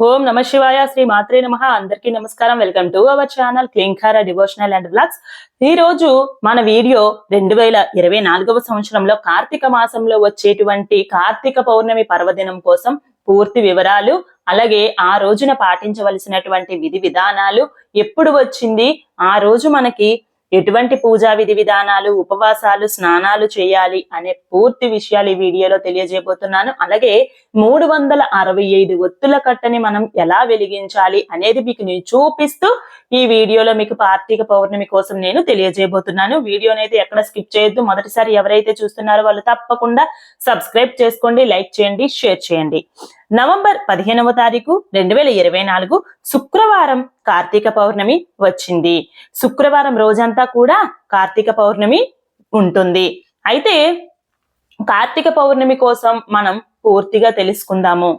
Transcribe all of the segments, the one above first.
ఓం నమ శివాయ శ్రీ మాత్రే నమ. అందరికీ నమస్కారం. Welcome to our channel Klinkaara devotional and blogs ఈ రోజు మన వీడియో రెండు వేల ఇరవై నాలుగవ సంవత్సరంలో కార్తీక మాసంలో వచ్చేటువంటి కార్తీక పౌర్ణమి పర్వదినం కోసం పూర్తి వివరాలు అలాగే ఆ రోజున పాటించవలసినటువంటి విధి విధానాలు ఎప్పుడు వచ్చింది ఆ రోజు మనకి ఎటువంటి పూజా విధి విధానాలు ఉపవాసాలు స్నానాలు చేయాలి అనే పూర్తి విషయాలు ఈ వీడియోలో తెలియజేయబోతున్నాను. అలాగే మూడు వందల అరవై ఐదు ఒత్తుల కట్టని మనం ఎలా వెలిగించాలి అనేది మీకు నేను చూపిస్తూ ఈ వీడియోలో మీకు కార్తీక పౌర్ణమి కోసం నేను తెలియజేయబోతున్నాను. వీడియోని అయితే ఎక్కడ స్కిప్ చేయొద్దు. మొదటిసారి ఎవరైతే చూస్తున్నారో వాళ్ళు తప్పకుండా సబ్స్క్రైబ్ చేసుకోండి లైక్ చేయండి షేర్ చేయండి. నవంబర్ పదిహేనవ తారీఖు రెండు వేల ఇరవై నాలుగు శుక్రవారం కార్తీక పౌర్ణమి వచ్చింది. శుక్రవారం రోజంతా కూడా కార్తీక పౌర్ణమి ఉంటుంది. అయితే కార్తీక పౌర్ణమి కోసం మనం పూర్తిగా తెలుసుకుందాము.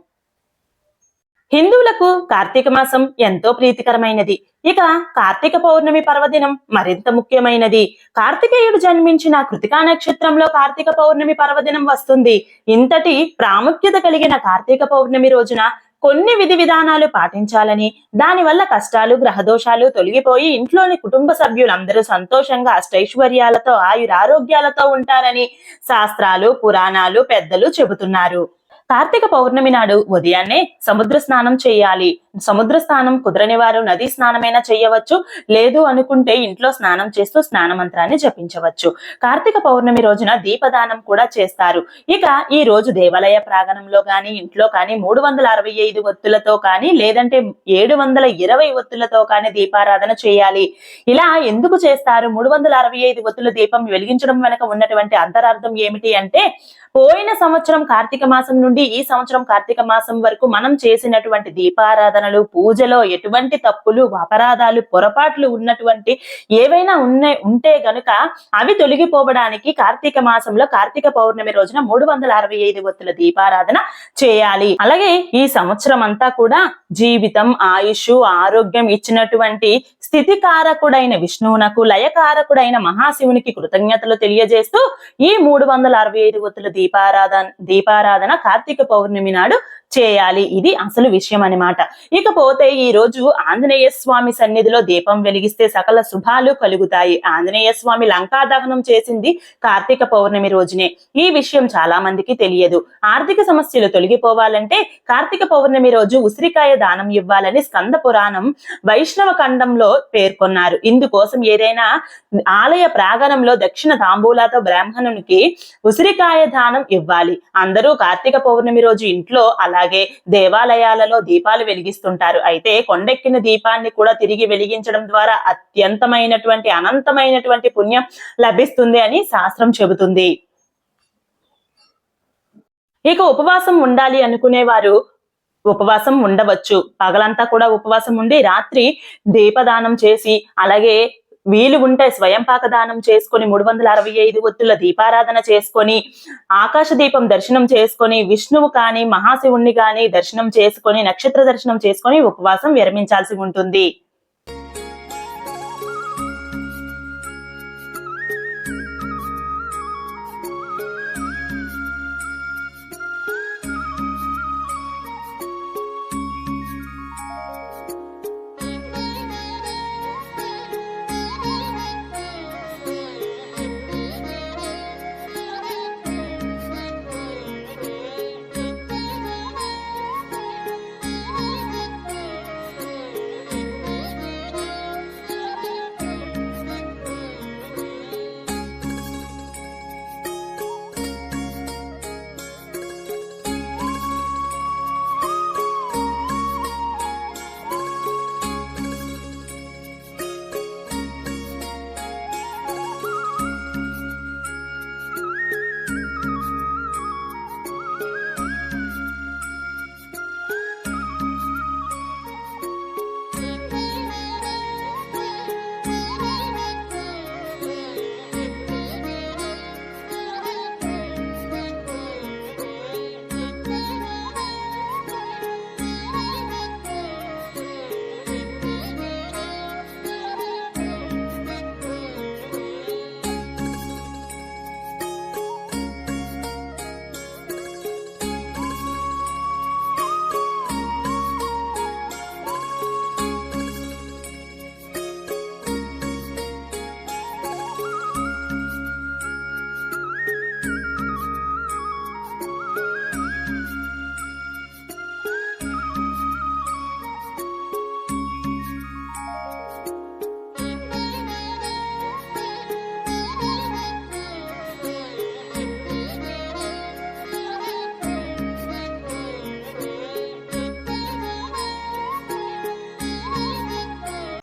హిందువులకు కార్తీక మాసం ఎంతో ప్రీతికరమైనది. ఇక కార్తీక పౌర్ణమి పర్వదినం మరింత ముఖ్యమైనది. కార్తికేయుడు జన్మించిన కృతికా నక్షత్రంలో కార్తీక పౌర్ణమి పర్వదినం వస్తుంది. ఇంతటి ప్రాముఖ్యత కలిగిన కార్తీక పౌర్ణమి రోజున కొన్ని విధి విధానాలు పాటించాలని దానివల్ల కష్టాలు గ్రహదోషాలు తొలగిపోయి ఇంట్లోని కుటుంబ సభ్యులందరూ సంతోషంగా అష్టైశ్వర్యాలతో ఆయురారోగ్యాలతో ఉంటారని శాస్త్రాలు పురాణాలు పెద్దలు చెబుతున్నారు. కార్తీక పౌర్ణమి నాడు ఉదయాన్నే సముద్ర స్నానం చేయాలి. సముద్ర స్నానం కుదరని వారు నదీ స్నానమైనా చేయవచ్చు. లేదు అనుకుంటే ఇంట్లో స్నానం చేస్తూ స్నాన మంత్రాన్ని జపించవచ్చు. కార్తీక పౌర్ణమి రోజున దీపదానం కూడా చేస్తారు. ఇక ఈ రోజు దేవాలయ ప్రాంగణంలో గాని ఇంట్లో కానీ మూడు వందల అరవై ఐదు ఒత్తులతో కానీ లేదంటే ఏడు వందల ఇరవై ఒత్తులతో కానీ దీపారాధన చేయాలి. ఇలా ఎందుకు చేస్తారు? మూడు వందల అరవై ఐదు ఒత్తుల దీపం వెలిగించడం వెనక ఉన్నటువంటి అంతరార్థం ఏమిటి అంటే పోయిన సంవత్సరం కార్తీక మాసం నుండి ఈ సంవత్సరం కార్తీక మాసం వరకు మనం చేసినటువంటి దీపారాధన దీపారాధనలు పూజలో ఎటువంటి తప్పులు అపరాధాలు పొరపాట్లు ఉన్నటువంటి ఏవైనా ఉన్నాయి ఉంటే గనుక అవి తొలగిపోవడానికి కార్తీక మాసంలో కార్తీక పౌర్ణమి రోజున మూడు వందల అరవై ఐదు ఒత్తుల దీపారాధన చేయాలి. అలాగే ఈ సంవత్సరం అంతా కూడా జీవితం ఆయుష్ ఆరోగ్యం ఇచ్చినటువంటి స్థితికారకుడైన విష్ణువునకు లయకారకుడైన మహాశివునికి కృతజ్ఞతలు తెలియజేస్తూ ఈ మూడు వందల అరవై ఐదు ఒత్తుల దీపారాధన దీపారాధన కార్తీక పౌర్ణమి నాడు చేయాలి. ఇది అసలు విషయం అన్నమాట ఇకపోతే ఈ రోజు ఆంజనేయ స్వామి సన్నిధిలో దీపం వెలిగిస్తే సకల శుభాలు కలుగుతాయి. ఆంజనేయ స్వామి లంకా దహనం చేసింది కార్తీక పౌర్ణమి రోజునే. ఈ విషయం చాలా మందికి తెలియదు. ఆర్థిక సమస్యలు తొలగిపోవాలంటే కార్తీక పౌర్ణమి రోజు ఉసిరికాయ దానం ఇవ్వాలని స్కంద పురాణం వైష్ణవ ఖండంలో పేర్కొన్నారు. ఇందుకోసం ఏదైనా ఆలయ ప్రాంగణంలో దక్షిణ తాంబూలాతో బ్రాహ్మణునికి ఉసిరికాయ దానం ఇవ్వాలి. అందరూ కార్తీక పౌర్ణమి రోజు ఇంట్లో అలా అలాగే దేవాలయాలలో దీపాలు వెలిగిస్తుంటారు. అయితే కొండెక్కిన దీపాన్ని కూడా తిరిగి వెలిగించడం ద్వారా అత్యంతమైనటువంటి అనంతమైనటువంటి పుణ్యం లభిస్తుంది అని శాస్త్రం చెబుతుంది. ఇక ఉపవాసం ఉండాలి అనుకునేవారు ఉపవాసం ఉండవచ్చు. పగలంతా కూడా ఉపవాసం ఉండి రాత్రి దీపదానం చేసి అలాగే వీలు ఉంటే స్వయం పాక దానం చేసుకొని మూడు వందల అరవై ఐదు ఒత్తుల దీపారాధన చేసుకొని ఆకాశ దీపం దర్శనం చేసుకొని విష్ణువు కానీ మహాశివుణ్ణి కానీ దర్శనం చేసుకొని నక్షత్ర దర్శనం చేసుకొని ఉపవాసం విరమించాల్సి ఉంటుంది.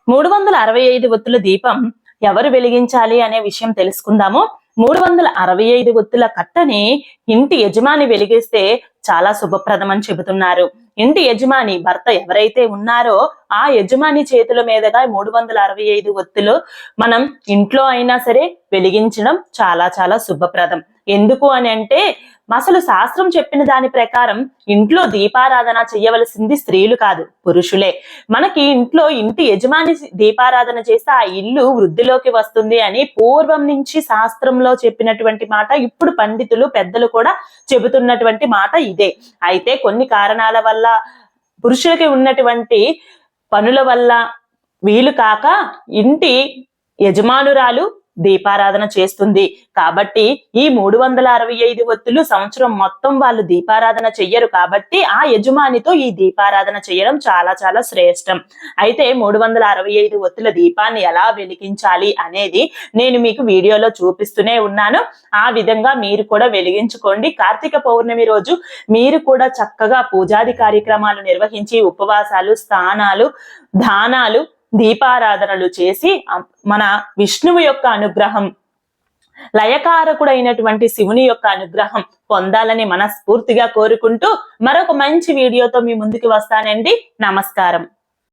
మూడు వందల అరవై ఐదు ఒత్తుల దీపం ఎవరు వెలిగించాలి అనే విషయం తెలుసుకుందాము. మూడు వందల అరవై ఐదు ఒత్తుల కట్టని ఇంటి యజమాని వెలిగిస్తే చాలా శుభప్రదం అని చెబుతున్నారు. ఇంటి యజమాని భర్త ఎవరైతే ఉన్నారో ఆ యజమాని చేతుల మీదుగా మూడు వందల అరవై ఐదు ఒత్తులు మనం ఇంట్లో అయినా సరే వెలిగించడం చాలా చాలా శుభప్రదం. ఎందుకు అని అంటే అసలు శాస్త్రం చెప్పిన దాని ప్రకారం ఇంట్లో దీపారాధన చేయవలసింది స్త్రీలు కాదు పురుషులే. మనకి ఇంట్లో ఇంటి యజమాని దీపారాధన చేస్తే ఆ ఇల్లు వృద్ధిలోకి వస్తుంది అని పూర్వం నుంచి శాస్త్రంలో చెప్పినటువంటి మాట ఇప్పుడు పండితులు పెద్దలు కూడా చెబుతున్నటువంటి మాట ఇదే. అయితే కొన్ని కారణాల వల్ల పురుషులకి ఉన్నటువంటి పనుల వల్ల వీలు కాక ఇంటి యజమానురాలు దీపారాధన చేస్తుంది. కాబట్టి ఈ మూడు వందల అరవై ఐదు ఒత్తులు సంవత్సరం మొత్తం వాళ్ళు దీపారాధన చెయ్యరు. కాబట్టి ఆ యజమానితో ఈ దీపారాధన చేయడం చాలా చాలా శ్రేష్టం. అయితే మూడు వందల అరవై ఐదు ఒత్తుల దీపాన్ని ఎలా వెలిగించాలి అనేది నేను మీకు వీడియోలో చూపిస్తూనే ఉన్నాను. ఆ విధంగా మీరు కూడా వెలిగించుకోండి. కార్తీక పౌర్ణమి రోజు మీరు కూడా చక్కగా పూజాది కార్యక్రమాలు నిర్వహించి ఉపవాసాలు స్నానాలు దానాలు దీపారాధనలు చేసి మన విష్ణువు యొక్క అనుగ్రహం లయకారకుడైనటువంటి శివుని యొక్క అనుగ్రహం పొందాలని మనస్ఫూర్తిగా కోరుకుంటూ మరొక మంచి వీడియోతో మీ ముందుకు వస్తానండి. నమస్కారం.